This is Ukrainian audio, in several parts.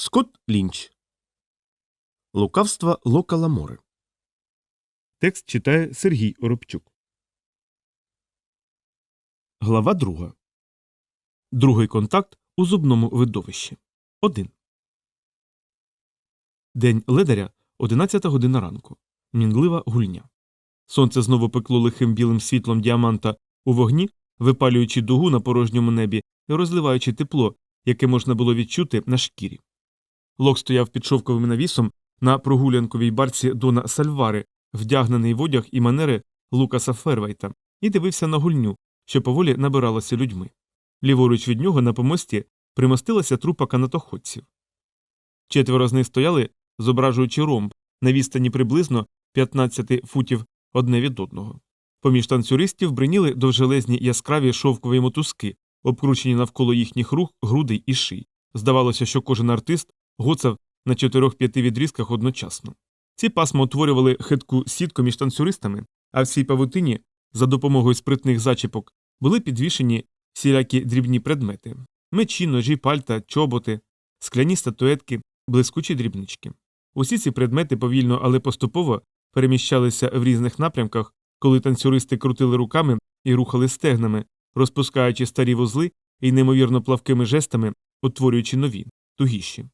Скотт Лінч. Лукавства Лока Ламори. Текст читає Сергій Оробчук. Глава друга. Другий контакт у зубному видовищі. 1. День ледаря 11 година ранку. Мінлива гульня. Сонце знову пекло лихим білим світлом діаманта у вогні, випалюючи дугу на порожньому небі і розливаючи тепло, яке можна було відчути на шкірі. Лок стояв під шовковим навісом на прогулянковій барці Дона Сальвари, вдягнений в одяг і манери Лукаса Фервейта, і дивився на гульню, що поволі набиралася людьми. Ліворуч від нього на помості примостилася трупа канатоходців. Четверо з них стояли, зображуючи ромб на відстані приблизно 15 футів одне від одного. Поміж танцюристів бриніли довжелезні яскраві шовкові мотузки, обкручені навколо їхніх рук, грудей і ший. Здавалося, що кожен артист гоцав на чотирьох-п'яти відрізках одночасно. Ці пасма утворювали хитку сітку між танцюристами, а в цій павутині, за допомогою спритних зачіпок, були підвішені всілякі дрібні предмети мечі, ножі, пальта, чоботи, скляні статуетки, блискучі дрібнички. Усі ці предмети повільно, але поступово переміщалися в різних напрямках, коли танцюристи крутили руками і рухали стегнами, розпускаючи старі вузли і неймовірно плавкими жестами, утворюючи нові, тугіші.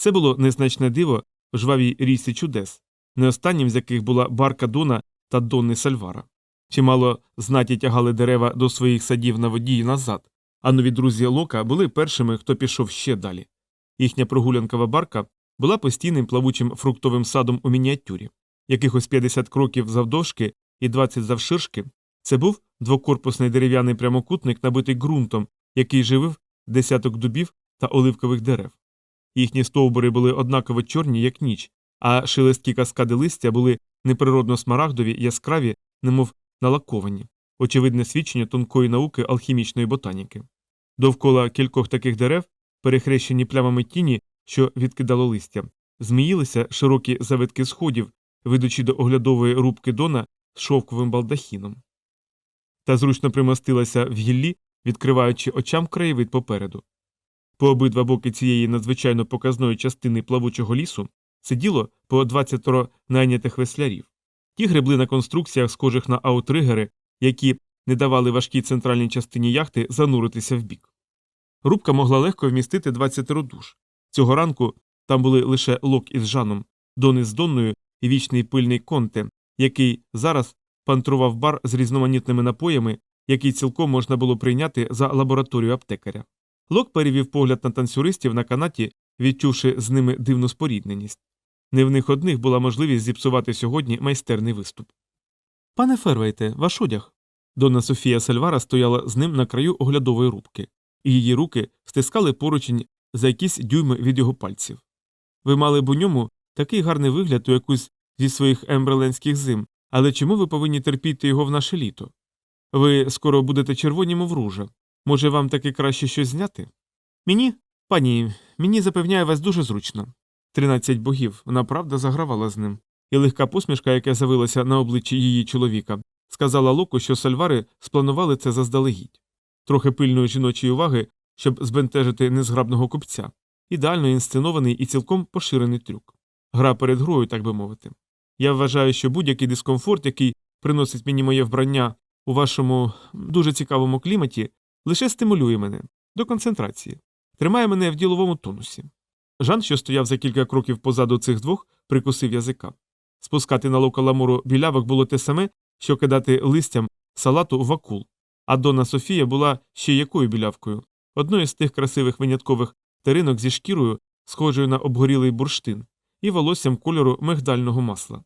Це було незначне диво в жвавій рісі чудес, не останнім з яких була барка Дона та Донни Сальвара. Чимало знаті тягали дерева до своїх садів на воді і назад, а нові друзі Лока були першими, хто пішов ще далі. Їхня прогулянкова барка була постійним плавучим фруктовим садом у мініатюрі. Якихось 50 кроків завдовжки і 20 завширшки це був двокорпусний дерев'яний прямокутник, набитий ґрунтом, який живив десяток дубів та оливкових дерев. Їхні стовбури були однаково чорні, як ніч, а шелесткі каскади листя були неприродно смарагдові, яскраві, немов налаковані, очевидне свідчення тонкої науки алхімічної ботаніки. Довкола кількох таких дерев, перехрещені плямами тіні, що відкидало листя, зміїлися широкі завитки сходів, ведучи до оглядової рубки Дона з шовковим балдахіном. Та зручно примостилася в гіллі, відкриваючи очам краєвид попереду. По обидва боки цієї надзвичайно показної частини плавучого лісу сиділо по 20 найнятих веслярів. Ті гребли на конструкціях, схожих на аутригери, які не давали важкій центральній частині яхти зануритися вбік. Рубка могла легко вмістити 20 душ. Цього ранку там були лише лок із Жаном, Дони з Донною і вічний пильний конте, який зараз пантрував бар з різноманітними напоями, який цілком можна було прийняти за лабораторію аптекаря. Лок перевів погляд на танцюристів на канаті, відчувши з ними дивну спорідненість. Не в них одних була можливість зіпсувати сьогодні майстерний виступ. Пане Фервейте, ваш одяг. Донна Софія Сальвара стояла з ним на краю оглядової рубки, і її руки стискали поручень за якісь дюйми від його пальців. Ви мали б у ньому такий гарний вигляд у якусь зі своїх ембреленських зим, але чому ви повинні терпіти його в наше літо? Ви скоро будете червоні, мов ружа. Може, вам таки краще щось зняти? Мені, пані, мені запевняю вас дуже зручно. Тринадцять богів, вона правда загравала з ним, і легка посмішка, яка з'явилася на обличчі її чоловіка, сказала Локу, що сальвари спланували це заздалегідь. Трохи пильної жіночої уваги, щоб збентежити незграбного купця, ідеально інсценований і цілком поширений трюк. Гра перед грою, так би мовити. Я вважаю, що будь-який дискомфорт, який приносить мені моє вбрання у вашому дуже цікавому кліматі, лише стимулює мене до концентрації, тримає мене в діловому тонусі. Жан, що стояв за кілька кроків позаду цих двох, прикусив язика. Спускати на лока ламуру білявок було те саме, що кидати листям салату в акул, а Дона Софія була ще якою білявкою, одною з тих красивих виняткових таринок зі шкірою, схожою на обгорілий бурштин, і волоссям кольору мигдального масла.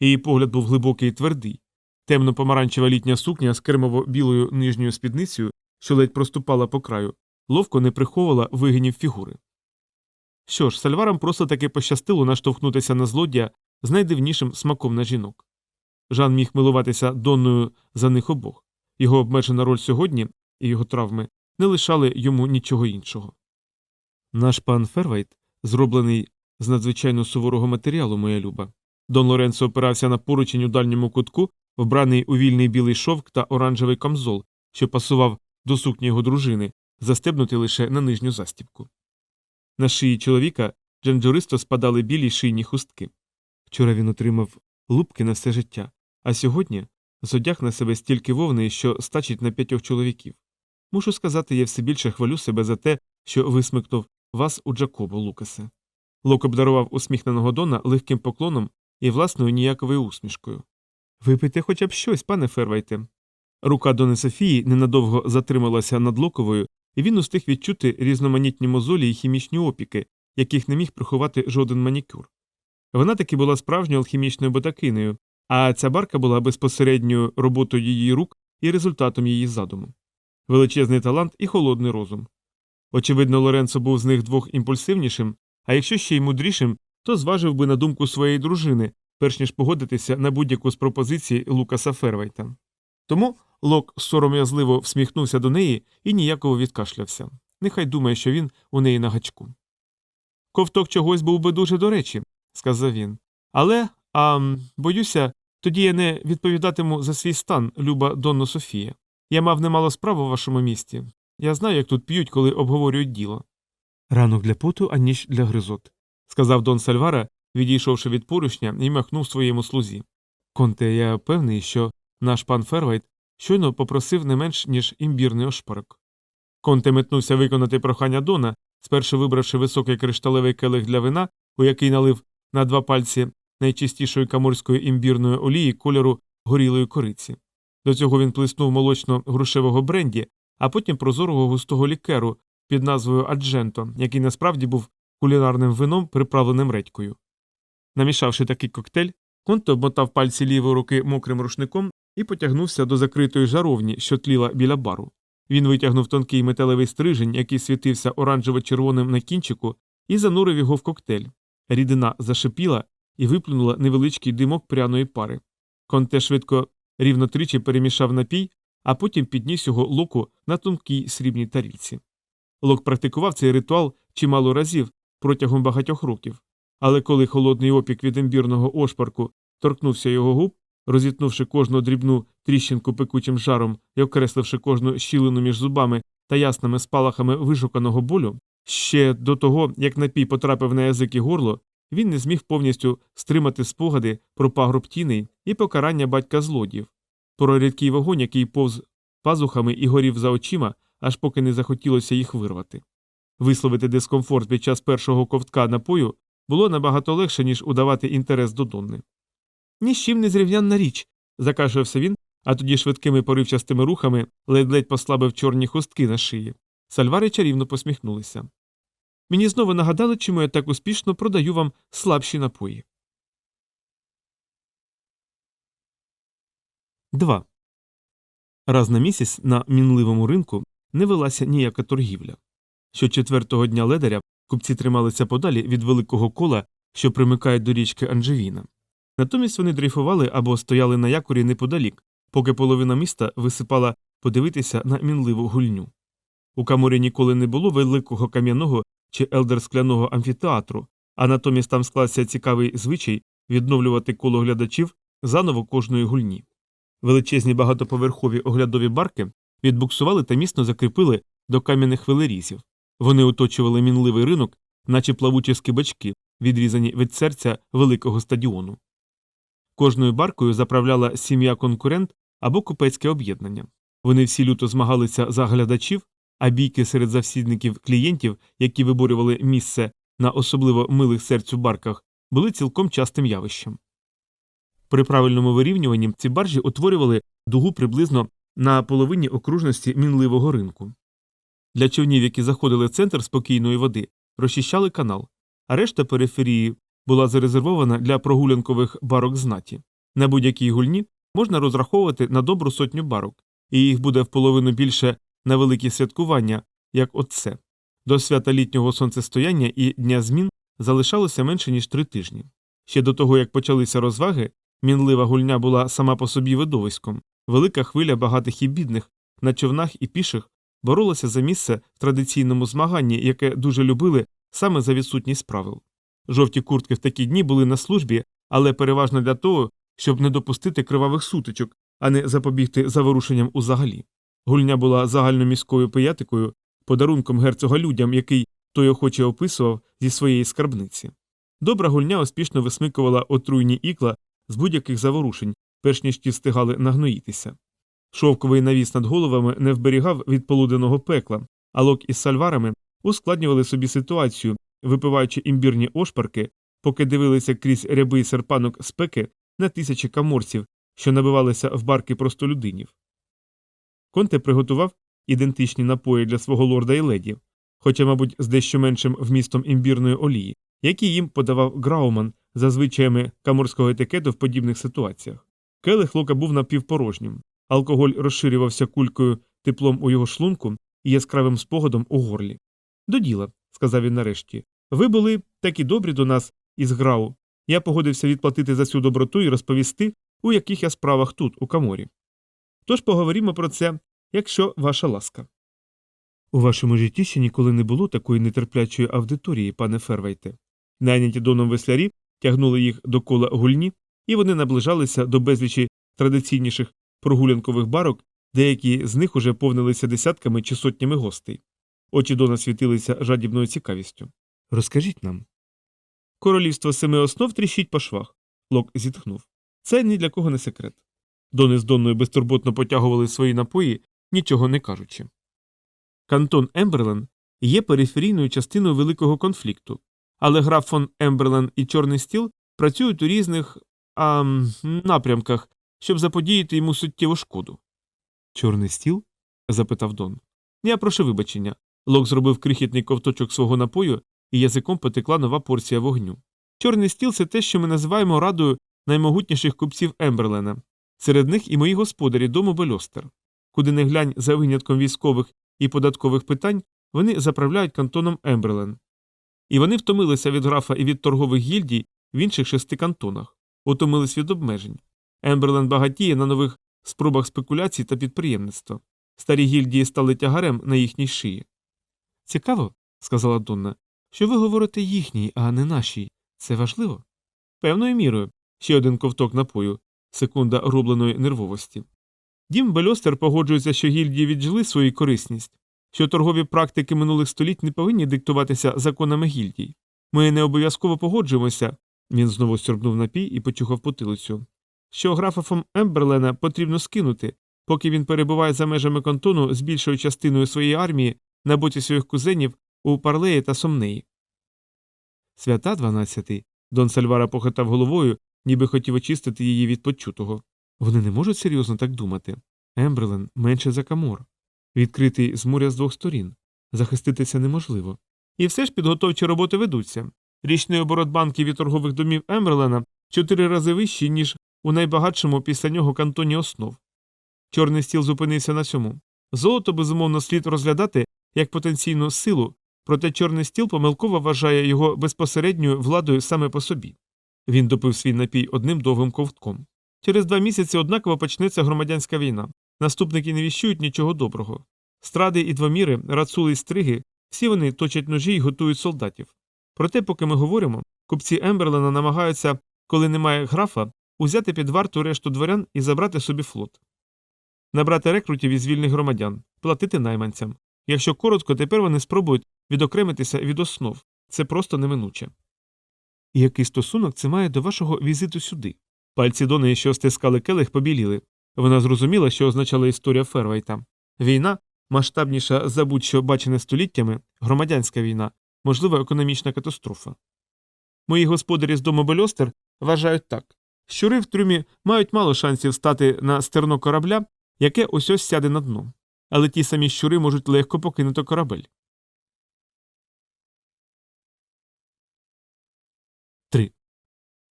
Її погляд був глибокий і твердий. Темно помаранчева літня сукня з кермово білою нижньою спідницею, що ледь проступала по краю, ловко не приховувала вигинів фігури. Що ж, сальварам просто таки пощастило наштовхнутися на злодія з найдивнішим смаком на жінок. Жан міг милуватися донною за них обох. Його обмежена роль сьогодні і його травми не лишали йому нічого іншого. Наш пан Фервейт зроблений з надзвичайно суворого матеріалу, моя люба. Дон Лоренцо опирався на поручень у дальньому кутку, вбраний у вільний білий шовк та оранжевий камзол, що пасував до сукні його дружини, застебнутий лише на нижню застібку. На шиї чоловіка джанджуристо спадали білі шийні хустки. Вчора він отримав лупки на все життя, а сьогодні зодяг на себе стільки вовни, що стачить на п'ятьох чоловіків. Мушу сказати, я все більше хвалю себе за те, що висмикнув вас у Джакобо, Лукасе. Лок обдарував усміхненого Дона легким поклоном і власною ніяковою усмішкою. Випийте хоча б щось, пане Фервайте. Рука Дони Софії ненадовго затрималася над локовою, і він устиг відчути різноманітні мозолі і хімічні опіки, яких не міг приховати жоден манікюр. Вона таки була справжньою алхімічною ботакинею, а ця барка була безпосередньою роботою її рук і результатом її задуму. Величезний талант і холодний розум. Очевидно, Лоренцо був з них двох імпульсивнішим, а якщо ще й мудрішим, то зважив би на думку своєї дружини, перш ніж погодитися на будь-яку з пропозицій Лукаса Фервайта. Тому Лок сором'язливо всміхнувся до неї і ніяково відкашлявся. Нехай думає, що він у неї на гачку. Ковток чогось був би дуже до речі, сказав він. Але, а, боюся, тоді я не відповідатиму за свій стан, люба Донно Софія. Я мав немало справ у вашому місті. Я знаю, як тут п'ють, коли обговорюють діло. Ранок для поту, а ніч для гризот, сказав Дон Сальвара, відійшовши від поручня і махнув своєму слузі. Конте, я певний, що наш пан Фервайт щойно попросив не менш, ніж імбірний ошпарок. Конте метнувся виконати прохання Дона, спершу вибравши високий кришталевий келих для вина, у який налив на два пальці найчистішої каморської імбірної олії кольору горілої кориці. До цього він плеснув молочно-грушевого бренді, а потім прозорого густого лікеру під назвою Адженто, який насправді був кулінарним вином, приправленим редькою. Намішавши такий коктейль, Конте обмотав пальці лівої руки мокрим рушником і потягнувся до закритої жаровні, що тліла біля бару. Він витягнув тонкий металевий стрижень, який світився оранжево-червоним на кінчику, і занурив його в коктейль. Рідина зашипіла і виплюнула невеличкий димок пряної пари. Конте швидко рівно тричі перемішав напій, а потім підніс його локу на тонкій срібній тарілці. Лок практикував цей ритуал чимало разів протягом багатьох років, але коли холодний опік від імбірного ошпарку торкнувся його губ, розітнувши кожну дрібну тріщинку пекучим жаром і окресливши кожну щілину між зубами та ясними спалахами вишуканого болю, ще до того, як напій потрапив на язик і горло, він не зміг повністю стримати спогади про пагроб тіней і покарання батька злодіїв, про рідкий вогонь, який повз пазухами і горів за очима, аж поки не захотілося їх вирвати. Висловити дискомфорт під час першого ковтка напою було набагато легше, ніж удавати інтерес до Донни. Ні з чим не зрівнянна річ, закашлявся він, а тоді швидкими поривчастими рухами ледь-ледь послабив чорні хустки на шиї. Сальвари чарівно посміхнулися. Мені знову нагадали, чому я так успішно продаю вам слабші напої. 2. Раз на місяць на мінливому ринку не велася ніяка торгівля. Щочетвертого дня ледаря купці трималися подалі від великого кола, що примикає до річки Анжевіна. Натомість вони дрейфували або стояли на якорі неподалік, поки половина міста висипала подивитися на мінливу гульню. У каморі ніколи не було великого кам'яного чи елдерскляного амфітеатру, а натомість там склався цікавий звичай відновлювати коло глядачів заново кожної гульні. Величезні багатоповерхові оглядові барки відбуксували та міцно закріпили до кам'яних хвилерізів. Вони оточували мінливий ринок, наче плавучі скибачки, відрізані від серця великого стадіону. Кожною баркою заправляла сім'я конкурент або купецьке об'єднання. Вони всі люто змагалися за глядачів, а бійки серед завсідників клієнтів, які виборювали місце на особливо милих серцю барках, були цілком частим явищем. При правильному вирівнюванні ці баржі утворювали дугу приблизно на половині окружності мінливого ринку. Для човнів, які заходили в центр спокійної води, розчищали канал, а решта периферії була зарезервована для прогулянкових барок знаті. На будь-якій гульні можна розраховувати на добру сотню барок, і їх буде в половину більше на великі святкування, як оце. До свята літнього сонцестояння і дня змін залишалося менше ніж три тижні. Ще до того, як почалися розваги, мінлива гульня була сама по собі видовиськом. Велика хвиля багатих і бідних на човнах і піших боролася за місце в традиційному змаганні, яке дуже любили саме за відсутність правил. Жовті куртки в такі дні були на службі, але переважно для того, щоб не допустити кривавих сутичок, а не запобігти заворушенням узагалі. Гульня була загальноміською пиятикою, подарунком герцога людям, який той охоче описував зі своєї скарбниці. Добра гульня успішно висмикувала отруйні ікла з будь-яких заворушень, перш ніж ті встигали нагноїтися. Шовковий навіс над головами не вберігав від полуденного пекла, а лок із сальварами ускладнювали собі ситуацію, випиваючи імбірні ошпарки, поки дивилися крізь рябий серпанок спеки на тисячі каморців, що набивалися в барки простолюдинів. Конте приготував ідентичні напої для свого лорда і леді, хоча, мабуть, з дещо меншим вмістом імбірної олії, які їм подавав Грауман за звичаями каморського етикету в подібних ситуаціях. Келих лока був напівпорожнім, алкоголь розширювався кулькою теплом у його шлунку і яскравим спогадом у горлі. До діла, сказав він нарешті. Ви були такі добрі до нас із Грау. Я погодився відплатити за цю доброту і розповісти, у яких я справах тут, у каморі. Тож поговоримо про це, якщо ваша ласка. У вашому житті ще ніколи не було такої нетерплячої аудиторії, пане Фервейте. Найняті доном веслярі тягнули їх до кола гульні, і вони наближалися до безлічі традиційніших прогулянкових барок, деякі з них уже повнилися десятками чи сотнями гостей. Очі Дона світилися жадібною цікавістю. Розкажіть нам. Королівство семи основ тріщить по швах. Лок зітхнув. Це ні для кого не секрет. Дони з Донною безтурботно потягували свої напої, нічого не кажучи. Кантон Емберлен є периферійною частиною великого конфлікту, але граф фон Емберлен і Чорний стіл працюють у різних а, напрямках, щоб заподіяти йому суттєву шкоду. Чорний стіл? запитав Дон. Я прошу вибачення. Лок зробив крихітний ковточок свого напою, і язиком потекла нова порція вогню. Чорний стіл це те, що ми називаємо радою наймогутніших купців Емберлена. Серед них і мої господарі дому Бельостер. Куди не глянь за винятком військових і податкових питань, вони заправляють кантоном Емберлен. І вони втомилися від графа і від торгових гільдій в інших шести кантонах, утомились від обмежень. Емберлен багатіє на нових спробах спекуляцій та підприємництва. Старі гільдії стали тягарем на їхній шиї. Цікаво, сказала Донна, що ви говорите їхній, а не нашій. Це важливо? Певною мірою. Ще один ковток напою, секунда рубленої нервовості. Дім Бельостер погоджується, що гільдії віджили свою корисність, що торгові практики минулих століть не повинні диктуватися законами гільдій. Ми не обов'язково погоджуємося, він знову сьорбнув напій і почухав потилицю, що графа фон Емберлена потрібно скинути, поки він перебуває за межами кантону з більшою частиною своєї армії на боці своїх кузенів у Парлеї та Сомнеї. Свята дванадцятий. Дон Сальвара похитав головою, ніби хотів очистити її від почутого. Вони не можуть серйозно так думати. Емберлен менше за камор. Відкритий з моря з двох сторін. Захиститися неможливо. І все ж підготовчі роботи ведуться. Річний оборот банків і торгових домів Емберлена чотири рази вищий, ніж у найбагатшому після нього кантоні основ. Чорний стіл зупинився на цьому. Золото, безумовно, слід розглядати як потенційну силу, проте чорний стіл помилково вважає його безпосередньою владою саме по собі. Він допив свій напій одним довгим ковтком. Через два місяці однаково почнеться громадянська війна. Наступники не віщують нічого доброго. Стради і двоміри, рацули і стриги, всі вони точать ножі й готують солдатів. Проте, поки ми говоримо, купці Емберлена намагаються, коли немає графа, узяти під варту решту дворян і забрати собі флот. Набрати рекрутів із вільних громадян, платити найманцям. Якщо коротко, тепер вони спробують відокремитися від основ. Це просто неминуче. І який стосунок це має до вашого візиту сюди? Пальці Дони, що стискали келих, побіліли. Вона зрозуміла, що означала історія Фервайта. Війна, масштабніша за будь-що бачене століттями, громадянська війна, можливо, економічна катастрофа. Мої господарі з дому Бельостер вважають так. Щури в трюмі мають мало шансів стати на стерно корабля, яке ось ось сяде на дно. Але ті самі щури можуть легко покинути корабель.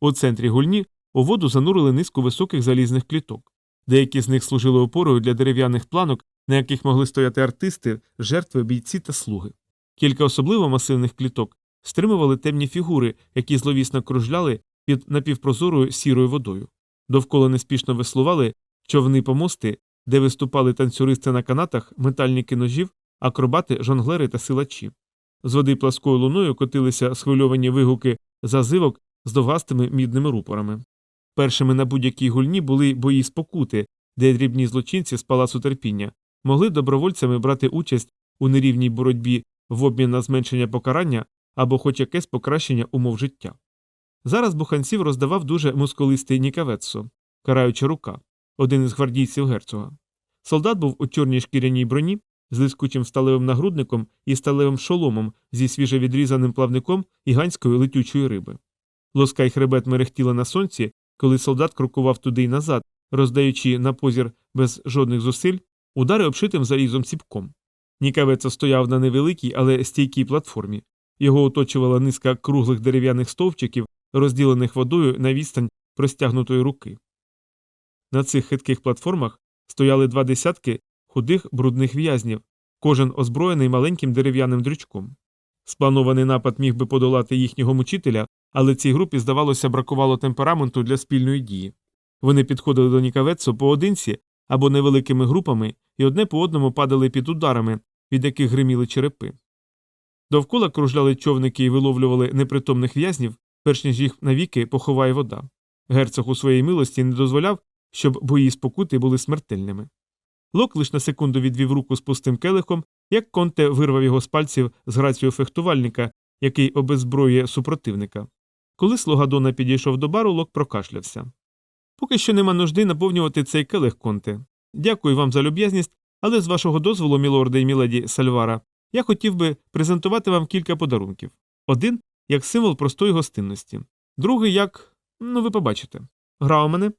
У центрі гульні у воду занурили низку високих залізних кліток. Деякі з них служили опорою для дерев'яних планок, на яких могли стояти артисти, жертви, бійці та слуги. Кілька особливо масивних кліток стримували темні фігури, які зловісно кружляли під напівпрозорою сірою водою. Довкола неспішно веслували човни помости, де виступали танцюристи на канатах, метальники ножів, акробати, жонглери та силачі. З води пласкою луною котилися схвильовані вигуки зазивок з довгастими мідними рупорами. Першими на будь-якій гульні були бої спокути, де дрібні злочинці з палацу терпіння могли добровольцями брати участь у нерівній боротьбі в обмін на зменшення покарання або хоч якесь покращення умов життя. Зараз буханців роздавав дуже мускулистий Нікавецо, караюча рука, один із гвардійців герцога. Солдат був у чорній шкіряній броні з лискучим сталевим нагрудником і сталевим шоломом зі свіжевідрізаним плавником і ганської летючої риби. Лоска й хребет мерехтіли на сонці, коли солдат крокував туди й назад, роздаючи на позір без жодних зусиль удари обшитим залізом ціпком. Нікавеца стояв на невеликій, але стійкій платформі. Його оточувала низка круглих дерев'яних стовпчиків, розділених водою на відстань простягнутої руки. На цих хитких платформах стояли два десятки худих брудних в'язнів, кожен озброєний маленьким дерев'яним дрючком. Спланований напад міг би подолати їхнього мучителя, але цій групі, здавалося, бракувало темпераменту для спільної дії. Вони підходили до Нікавецу поодинці або невеликими групами і одне по одному падали під ударами, від яких гриміли черепи. Довкола кружляли човники і виловлювали непритомних в'язнів, перш ніж їх навіки поховає вода. Герцог у своїй милості не дозволяв, щоб бої спокути були смертельними. Лок лиш на секунду відвів руку з пустим келихом, як конте вирвав його з пальців з грацією фехтувальника, який обезброює супротивника. Коли слуга Дона підійшов до бару, Лок прокашлявся. Поки що нема нужди наповнювати цей келих, конте. Дякую вам за люб'язність, але з вашого дозволу, мілорде і міледі Сальвара, я хотів би презентувати вам кілька подарунків. Один як символ простої гостинності, другий як. ну ви побачите. Гра у мене.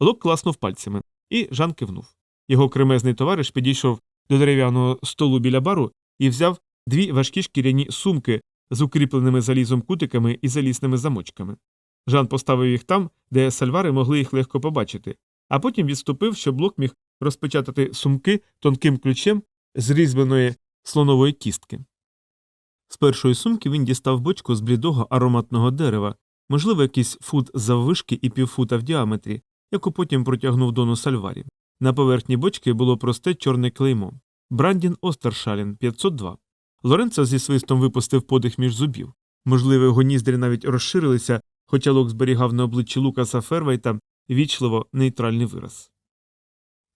Лок класнув пальцями, і Жан кивнув. Його кремезний товариш підійшов до дерев'яного столу біля бару і взяв дві важкі шкіряні сумки з укріпленими залізом кутиками і залісними замочками. Жан поставив їх там, де сальвари могли їх легко побачити, а потім відступив, щоб блок міг розпечатати сумки тонким ключем з різьбленої слонової кістки. З першої сумки він дістав бочку з блідого ароматного дерева, можливо, якийсь фут заввишки і півфута в діаметрі, яку потім протягнув дону сальварі. На поверхні бочки було просте чорне клеймо Брандін Остершалін 502. Лоренцо зі свистом випустив подих між зубів. Можливо, його ніздрі навіть розширилися, хоча лок зберігав на обличчі Лукаса Фервейта вічливо нейтральний вираз.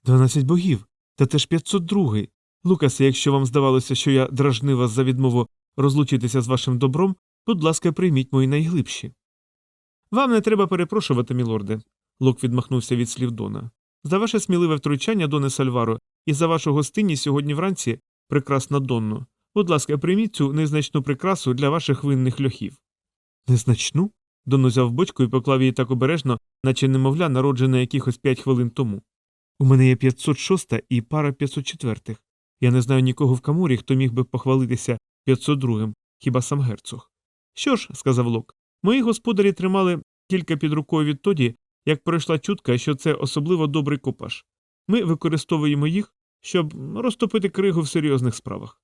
Дванадцять богів. Та теж 502. Лукасе, якщо вам здавалося, що я дражнив вас за відмову розлучитися з вашим добром, будь ласка, прийміть мої найглибші. Вам не треба перепрошувати, мілорде. Лок відмахнувся від слів Дона. За ваше сміливе втручання, Доне Сальваро, і за вашу гостинність сьогодні вранці, прекрасна Донно. Будь ласка, прийміть цю незначну прикрасу для ваших винних льохів. Незначну? Дон узяв бочку і поклав її так обережно, наче немовля, народжене якихось п'ять хвилин тому. У мене є 506 і пара 504. Я не знаю нікого в камурі, хто міг би похвалитися 502, хіба сам герцог. Що ж, сказав Лок, мої господарі тримали кілька під рукою відтоді, як пройшла чутка, що це особливо добрий копаж. Ми використовуємо їх, щоб розтопити кригу в серйозних справах.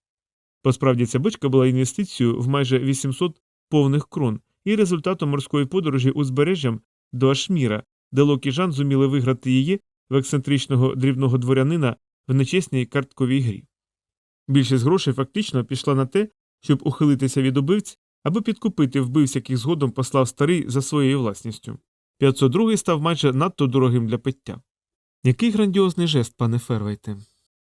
Посправді ця бочка була інвестицією в майже 800 повних крон і результатом морської подорожі узбережжям до Ашміра, де Лок і Жан зуміли виграти її в ексцентричного дрібного дворянина в нечесній картковій грі. Більшість грошей фактично пішла на те, щоб ухилитися від убивць або підкупити вбивць, яких згодом послав старий за своєю власністю. 502 став майже надто дорогим для пиття. Який грандіозний жест, пане Фервейте.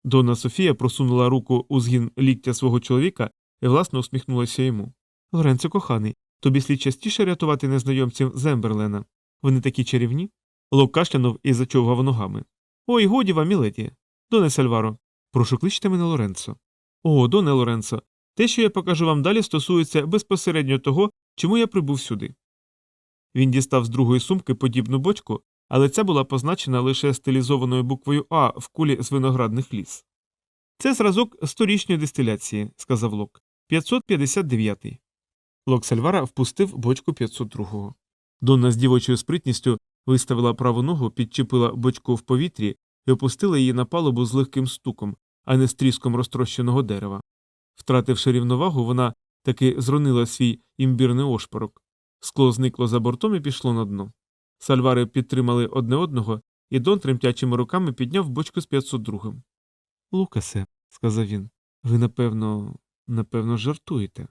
Дона Софія просунула руку у згін ліктя свого чоловіка і власно усміхнулася йому. Лоренцо коханий, тобі слід частіше рятувати незнайомців Земберлена. Вони такі чарівні. Лок кашлянув і зачовгав ногами. Ой, годі вам, міледі. Доне Сальваро, прошу кличте мене Лоренцо. О, доне Лоренцо, те, що я покажу вам далі, стосується безпосередньо того, чому я прибув сюди. Він дістав з другої сумки подібну бочку, але ця була позначена лише стилізованою буквою А в кулі з виноградних ліс. Це зразок сторічної дистиляції, сказав Лок. 559. Лок Сальвара впустив бочку 502-го. Донна з дівочою спритністю виставила праву ногу, підчепила бочку в повітрі і опустила її на палубу з легким стуком, а не з тріском розтрощеного дерева. Втративши рівновагу, вона таки зронила свій імбірний ошпорок. Скло зникло за бортом і пішло на дно. Сальвари підтримали одне одного, і Дон тремтячими руками підняв бочку з 502-м. Лукасе, сказав він, ви напевно, напевно, жартуєте.